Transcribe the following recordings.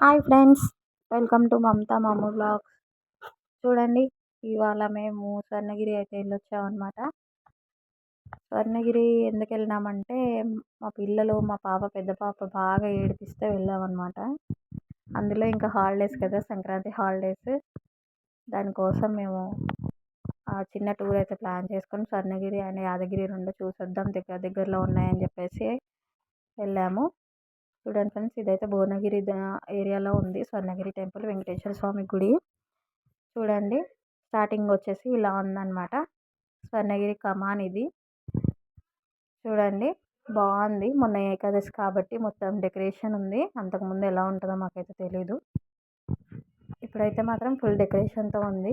Hi friends welcome to Mamatha మాము blogs చూడండి ఇవాళ మేము స్వర్ణగిరి అయితే వెళ్ళొచ్చామన్నమాట. స్వర్ణగిరి ఎందుకు వెళ్ళినామంటే మా పిల్లలు మా పాప పెద్ద పాప బాగా ఏడిపిస్తే వెళ్ళామన్నమాట. అందులో ఇంకా హాలిడేస్ కదా సంక్రాంతి హాలిడేస్ దానికోసం మేము ఆ చిన్న టూర్ అయితే ప్లాన్ చేసుకొని స్వర్ణగిరి అండ్ యాదగిరి రెండు చూసొద్దాం దగ్గర దగ్గరలో ఉన్నాయని చెప్పేసి వెళ్ళాము. చూడండి ఫ్రెండ్స్ ఇదైతే భువనగిరి ఏరియాలో ఉంది. స్వర్ణగిరి టెంపుల్ వెంకటేశ్వర స్వామి గుడి. చూడండి స్టార్టింగ్ వచ్చేసి ఇలా ఉందన్నమాట. స్వర్ణగిరి కమాన్ ఇది. చూడండి బాగుంది. మొన్న ఏకాదశి కాబట్టి మొత్తం డెకరేషన్ ఉంది. అంతకుముందు ఎలా ఉంటుందో మాకైతే తెలీదు. ఇప్పుడైతే మాత్రం ఫుల్ డెకరేషన్తో ఉంది.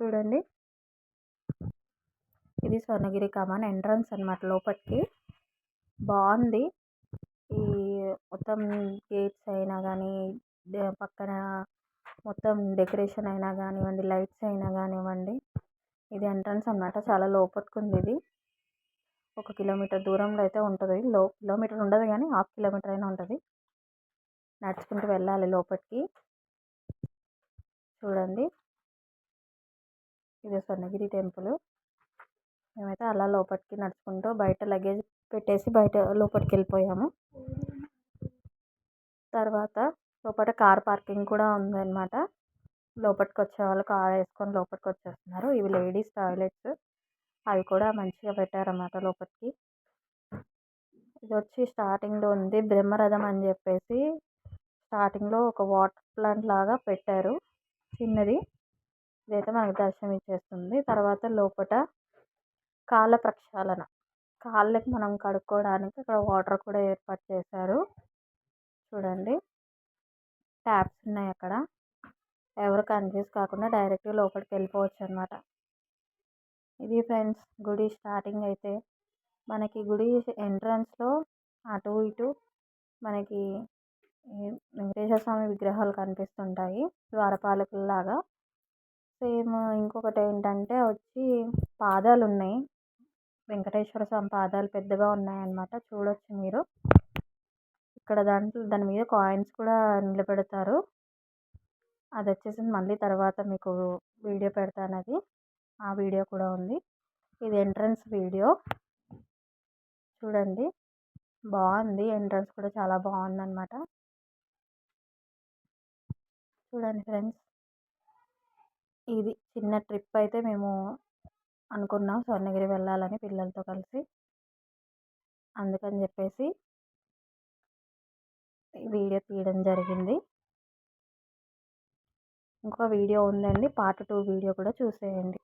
చూడండి. ఇది స్వర్ణగిరి కమాన్ ఎంట్రన్స్ అనమాట లోపలికి బాగుంది. మొత్తం గేట్స్ అయినా కానీ పక్కన మొత్తం డెకరేషన్ అయినా కానివ్వండి లైట్స్ అయినా కానివ్వండి ఇది ఎంట్రన్స్ అన్నమాట. చాలా లోపటికి ఉంది ఇది ఒక కిలోమీటర్ దూరంలో అయితే ఉంటుంది. లో కిలోమీటర్ ఉండదు కానీ హాఫ్ కిలోమీటర్ అయినా ఉంటుంది. నడుచుకుంటూ వెళ్ళాలి లోపలికి చూడండి. ఇది స్వర్ణగిరి టెంపుల్. మేమైతే అలా లోపలికి నడుచుకుంటూ బయట లగేజ్ పెట్టేసి బయట లోపలికి వెళ్ళిపోయాము. తర్వాత లోపల కార్ పార్కింగ్ కూడా ఉందన్నమాట. లోపలికి వచ్చే వాళ్ళు కార్ వేసుకొని లోపలికి వచ్చేస్తున్నారు ఇవి లేడీస్ టాయిలెట్స్. అవి కూడా మంచిగా పెట్టారన్నమాట లోపలికి ఇది వచ్చి స్టార్టింగ్లో ఉంది. బ్రహ్మరథం అని చెప్పేసి స్టార్టింగ్లో ఒక వాటర్ ప్లాంట్ లాగా పెట్టారు. చిన్నది. ఇదైతే మనకు దర్శనం ఇచ్చేస్తుంది. తర్వాత లోపల కాళ్ళ ప్రక్షాళన. కాళ్ళకి మనం కడుక్కోవడానికి అక్కడ వాటర్ కూడా ఏర్పాటు చేశారు. చూడండి. ట్యాప్స్ ఉన్నాయి అక్కడ. ఎవరు కన్ఫ్యూజ్ కాకుండా డైరెక్ట్గా లోపలికి వెళ్ళిపోవచ్చు అనమాట ఇది ఫ్రెండ్స్ గుడి స్టార్టింగ్ అయితే మనకి గుడి ఎంట్రన్స్లో అటు ఇటు మనకి వెంకటేశ్వర స్వామి విగ్రహాలు కనిపిస్తుంటాయి. ద్వారపాలకుల్లాగా. సేమ్ ఇంకొకటి ఏంటంటే వచ్చి పాదాలు ఉన్నాయి వెంకటేశ్వర స్వామి పాదాలు పెద్దగా ఉన్నాయన్నమాట. చూడొచ్చు మీరు. ఇక్కడ దాంట్లో దాని మీద కాయిన్స్ కూడా నిలబెడతారు. అది వచ్చేసి మళ్ళీ తర్వాత మీకు వీడియో పెడతాను అది ఆ వీడియో కూడా ఉంది. ఇది ఎంట్రన్స్ వీడియో. చూడండి. బాగుంది. ఎంట్రన్స్ కూడా చాలా బాగుంది అనమాట చూడండి ఫ్రెండ్స్. ఇది చిన్న ట్రిప్ అయితే మేము అనుకున్నాం. స్వర్ణగిరి వెళ్ళాలని పిల్లలతో కలిసి. అందుకని చెప్పేసి వీడియో తీయడం జరిగింది. ఇంకో వీడియో ఉందండి. పార్ట్ టూ వీడియో కూడా చూసేయండి.